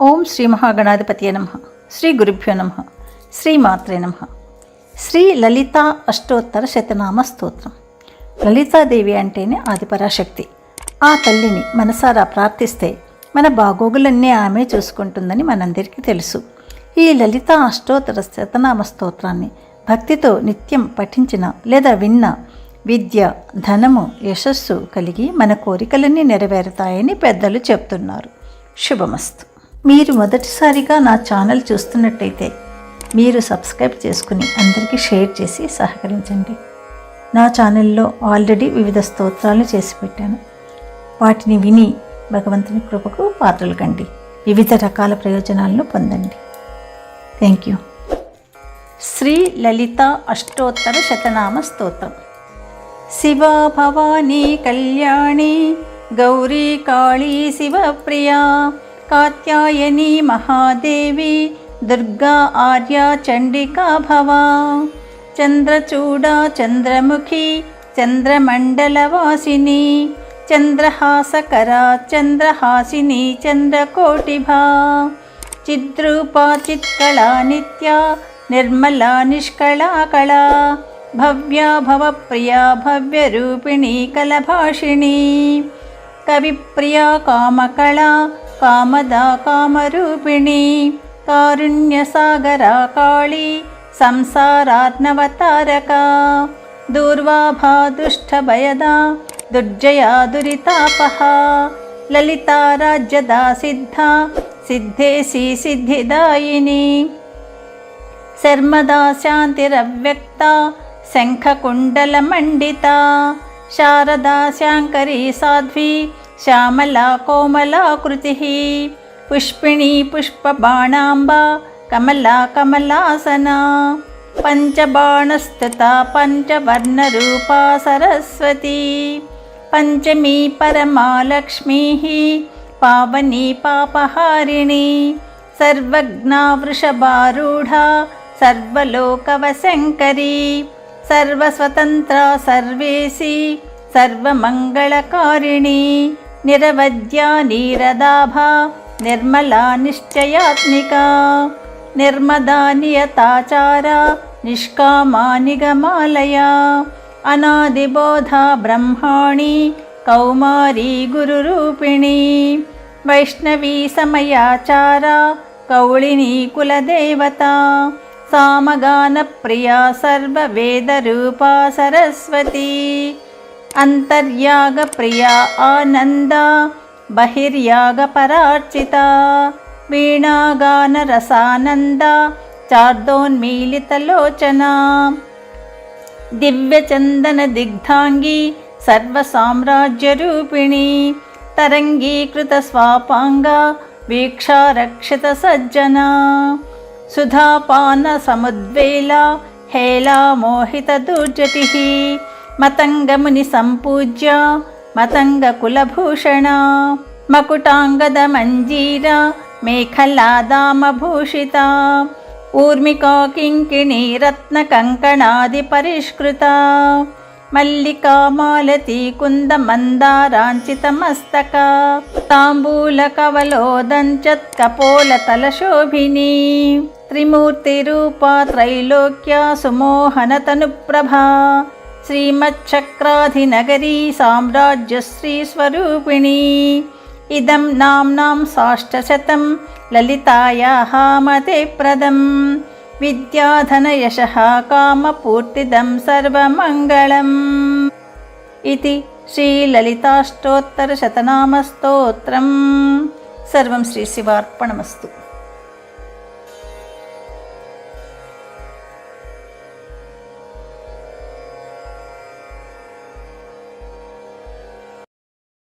ఓం శ్రీ మహాగణాధిపతి నమ. శ్రీ గురుభ్యో నమ. శ్రీ మాత్రే నమ. శ్రీ లలిత అష్టోత్తర శతనామ స్తోత్రం. లలితాదేవి అంటేనే ఆదిపరాశక్తి. ఆ తల్లిని మనసారా ప్రార్థిస్తే మన బాగోగులన్నీ ఆమె చూసుకుంటుందని మనందరికీ తెలుసు. ఈ లలిత అష్టోత్తర శతనామ స్తోత్రాన్ని భక్తితో నిత్యం పఠించిన లేదా విన్న విద్య ధనము యశస్సు కలిగి మన కోరికలన్నీ నెరవేరుతాయని పెద్దలు చెప్తున్నారు. శుభమస్తు. మీరు మొదటిసారిగా నా ఛానల్ చూస్తున్నట్టయితే మీరు సబ్స్క్రైబ్ చేసుకుని అందరికీ షేర్ చేసి సహకరించండి. నా ఛానల్లో ఆల్రెడీ వివిధ స్తోత్రాలు చేసి పెట్టాను. వాటిని విని భగవంతుని కృపకు పాత్రలు కండి. వివిధ రకాల ప్రయోజనాలను పొందండి. థ్యాంక్ యూ శ్రీ లలిత అష్టోత్తర శతనామ స్తోత్రం. శివా భవానీ కళ్యాణి గౌరీ కాళీ శివప్రియా. కాత్యాయని మహాదేవి దుర్గా ఆర్య చండికా భవా చంద్రచూడ చంద్రముఖి చంద్రమండలవాసిని చంద్రహాసకర చంద్రహాసిని చంద్రకోటిభా చిద్రూపా చిత్కళా నిత్య నిర్మలా నిష్కళా కళా భవ్యా భవప్రియా భవ్యరూపిణీ కలభాషిణీ కవిప్రియా कामदा कामरूपिणी कारुण्यसागरा काळी संसारात्नवतारका दूर्वाभा दुष्टभयदा दुर्जया दुरितापहा ललिताराज्यदा सिद्धा सिद्धेशी सिद्धिदायिनी शर्मदा शान्तिरव्यक्ता शङ्खकुण्डलमण्डिता शारदा शाङ्करी साध्वी श्यामला कोमलाकृतिः पुष्पिणी पुष्पबाणाम्बा कमला कमलासना। पञ्चबाणस्तथा पञ्चवर्णरूपा सरस्वती। पञ्चमी परमालक्ष्मीः पावनी पापहारिणी। सर्वज्ञा वृषभारूढा सर्वलोकवशङ्करी। सर्वस्वतन्त्रा सर्वेशी सर्वमङ्गलकारिणी। निरवद्या नीरदाभा निर्मला निश्चयात्मिका निर्मदा नियताचारा निष्कामा निगमालया अनादिबोधा ब्रह्माणि कौमारी गुरुरूपिणी वैष्णवी समयाचारा कौळिनी कुलदेवता सामगानप्रिया सर्ववेदरूपा सरस्वती। अन्तर्यागप्रिया आनन्दा बहिर्यागपरार्चिता वीणागानरसानन्दा चार्दोन्मीलितलोचना। दिव्यचन्दनदिग्धाङ्गी सर्वसाम्राज्यरूपिणी तरङ्गीकृतस्वापाङ्गा वीक्षारक्षितसज्जना। सुधापानसमुद्वेला हेला मोहितदुर्जटिः మతంగముని సంపూజ్య మతంగ కులభూషణ మకుటాంగద మంజీర మేఖలాదామభూషిత ఊర్మికా కింకిణీ రత్నకంకణాది పరిష్కృత మల్లికా మాలతి కుంద మందారాంచితమస్తక తాంబూల కవలోదంచత్ కపోల తలశోభిని త్రిమూర్తిరూప త్రైలోక్య సుమోహనతనుప్రభా श्रीमच्छक्राधिनगरी साम्राज्यश्रीस्वरूपिणी। इदं नाम्नां साष्टशतं ललितायाः मतेप्रदं। विद्याधनयशः कामपूर्तिदं सर्वमङ्गलम्। इति श्रीललिताष्टोत्तरशतनामस्तोत्रम्। सर्वं श्रीशिवार्पणमस्तु।